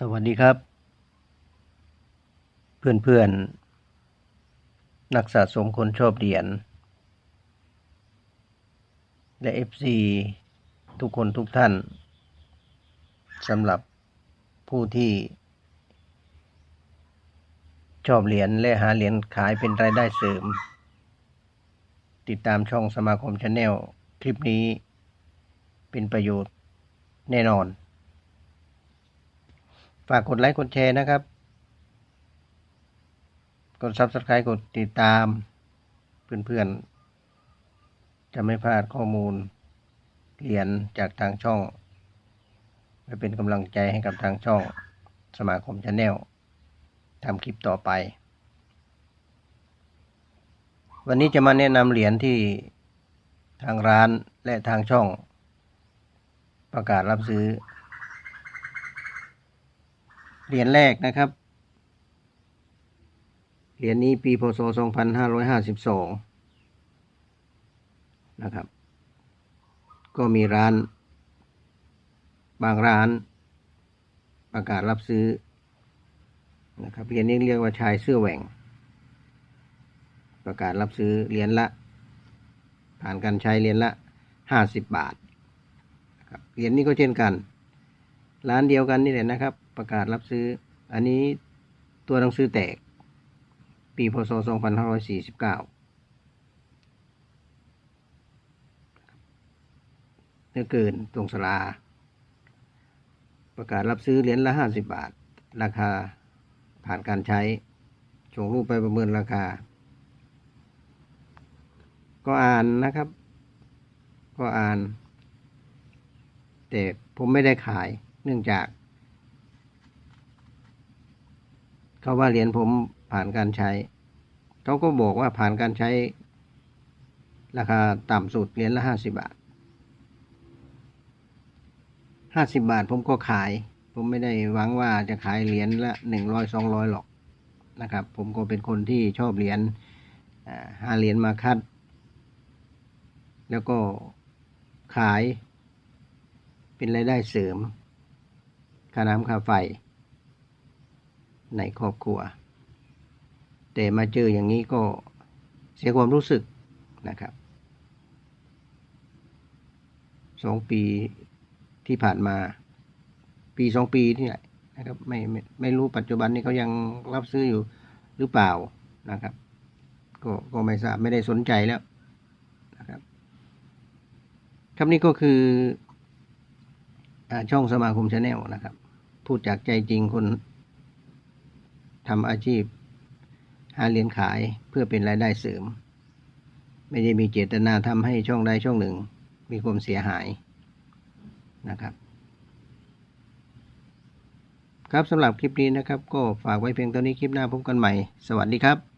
สวัสดีครับ เพื่อนๆ นักสะสมคนชอบเหรียญและ FC ทุกคนทุกท่านสำหรับผู้ที่ ชอบเหรียญและหาเหรียญขายเป็นรายได้เสริม ติดตามช่องสมาคมชาแนลคลิปนี้เป็นประโยชน์แน่นอน ฝากกดไลค์กดแชร์นะครับ กด Subscribe กดติดตาม เพื่อนๆ จะไม่พลาดข้อมูลเหรียญจากทางช่องไปเป็นกำลังใจให้กับทางช่องสมาคมชาแนลทำคลิปต่อไป วันนี้จะมาแนะนำเหรียญที่ทางร้านและทางช่อง ประกาศรับซื้อ เหรียญแรกนะครับ เหรียญนี้ปีพศ 2552 นะครับ ก็มีร้าน บางร้านประกาศรับซื้อนะครับ เหรียญนี้เรียกว่าชายเสื้อแหว่ง ประกาศรับซื้อเหรียญละ ผ่านการใช้เหรียญละ 50 บาทนะครับเหรียญนี้ก็เช่นกัน ร้านเดียวกันนี่แหละนะครับ ประกาศรับซื้อ อันนี้ตัวหนังสือแตก ปีพศ 2549เนื้อเกินตรงสลา ประกาศรับซื้อเหรียญละ 50 บาท ราคาผ่านการใช้ส่งรูปไปประเมินราคา ก็อ่านนะครับ ก็อ่าน แต่ผมไม่ได้ขายเนื่องจาก เขาว่าเหรียญผมผ่านการใช้ เขาก็บอกว่าผ่านการใช้ ราคาต่ำสุดเหรียญละห้าสิบบาทห้าสิบาทผมก็ขาย ผมไม่ได้หวังว่าจะขายเหรียญละหนึ่งร้อยสองร้อยหรอกนะครับ ผมก็เป็นคนที่ชอบเหรียญหาเหรียญมาคัด แล้วก็ขายเป็นรายได้เสริมค่าน้ำค่าไฟ ในครอบครัว แต่มาเจออย่างนี้ก็เสียความรู้สึกนะครับสองปีที่ผ่านมา ปีสองปีนี่แหละนะครับไม่ไม่ไม่รู้ปัจจุบันนี้เขายังรับซื้ออยู่หรือเปล่านะครับ ก็ก็ไม่ทราบไม่ได้สนใจแล้วนะครับครับนี่ก็คือช่องสมาคมชาแนลนะครับ พูดจากใจจริงคน ทำอาชีพ หาเหรียงขายเพื่อเป็นรายได้เสริม ไม่ได้มีเจตนาทำให้ช่องใดช่องหนึ่ง มีความเสียหายนะครับ ครับสำหรับคลิปนี้นะครับ ก็ฝากไว้เพียงเท่านี้คลิปหน้าพบกันใหม่ สวัสดีครับ